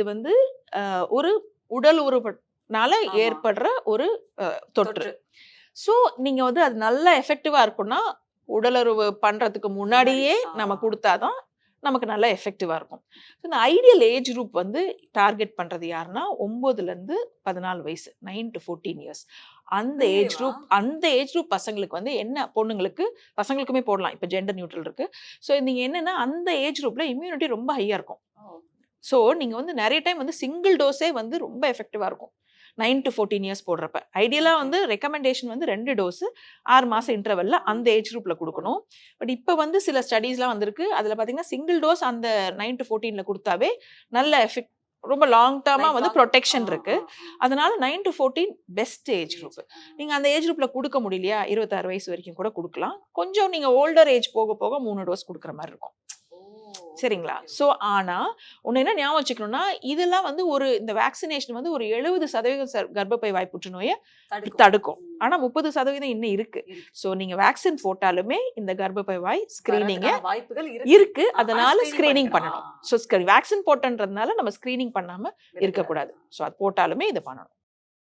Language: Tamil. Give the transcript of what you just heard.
இது வந்து ஒரு உடல் உறுப்புனால. ஏற்படுற ஒரு தொற்று. ஸோ நீங்க வந்து அது நல்லா எஃபெக்டிவா இருக்கும்னா உடலுறவு பண்றதுக்கு முன்னாடியே முன்னாடி, நம்ம. கொடுத்தாதான் நமக்கு நல்லா எஃபெக்டிவா இருக்கும். So, இந்த ஐடியல் ஏஜ் குரூப் வந்து டார்கெட் பண்றது யாருன்னா ஒன்பதுல இருந்து பதினாலு வயசு நைன் டு ஃபோர்டீன் இயர்ஸ். அந்த ஏஜ்? குரூப் அந்த ஏஜ் குரூப் பசங்களுக்கு வந்து என்ன பொண்ணுங்களுக்கு பசங்களுக்குமே போடலாம். இப்போ ஜெண்டர் நியூட்ரல் இருக்கு. ஸோ நீங்க என்னன்னா அந்த ஏஜ் குரூப்ல இம்யூனிட்டி ரொம்ப ஹையா இருக்கும். ஸோ நீங்க வந்து நிறைய டைம் வந்து சிங்கிள் டோஸே வந்து ரொம்ப எஃபெக்டிவா இருக்கும். நைன் டு ஃபோர்டீன் இயர்ஸ் போடுறப்ப. ஐடியலாக. வந்து ரெக்கமெண்டேஷன் வந்து ரெண்டு டோஸ் ஆறு மாசம் இன்டர்வெல்ல அந்த ஏஜ் குரூப்ல கொடுக்கணும். பட் இப்போ வந்து சில ஸ்டடீஸ்லாம் வந்திருக்கு. அதில் பார்த்தீங்கன்னா சிங்கிள் டோஸ் அந்த நைன் டு ஃபோர்டீனில் கொடுத்தாவே நல்ல எஃபெக்ட் ரொம்ப லாங் டேர்மாக வந்து. ப்ரொடெக்ஷன் ஆ, இருக்கு. ஆ, ஆ. அதனால nine to fourteen best age group ஆ. நீங்க அந்த ஏஜ் குரூப்ல கொடுக்க முடியலையா? இருபத்தாறு வயசு வரைக்கும் கூட கொடுக்கலாம். கொஞ்சம் நீங்க ஓல்டர் ஏஜ் போக போக மூணு டோஸ் கொடுக்குற மாதிரி இருக்கும். சரிங்களா? ஸோ ஆனா ஒன்று என்ன ஞாபகம் வச்சுக்கணும்னா இதெல்லாம் வந்து ஒரு இந்த வேக்சினேஷன் வந்து ஒரு எழுபது சதவீதம் கர்ப்பப்பை வாய் புற்றுநோயை தடுக்கும். தடுக்கும். ம், ஆனா முப்பது சதவீதம் இன்னும் இருக்கு. ஸோ நீங்க வேக்சின் போட்டாலுமே இந்த கர்ப்பப்பை வாய் ஸ்கிரீனிங்க வாய்ப்புகள் இருக்கு. அதனால ஸ்கிரீனிங். பண்ணணும். ஸோ வேக்சின் போட்டன்றதுனால நம்ம ஸ்கிரீனிங் பண்ணாம இருக்கக்கூடாது. ஸோ அது போட்டாலுமே இதை பண்ணணும்.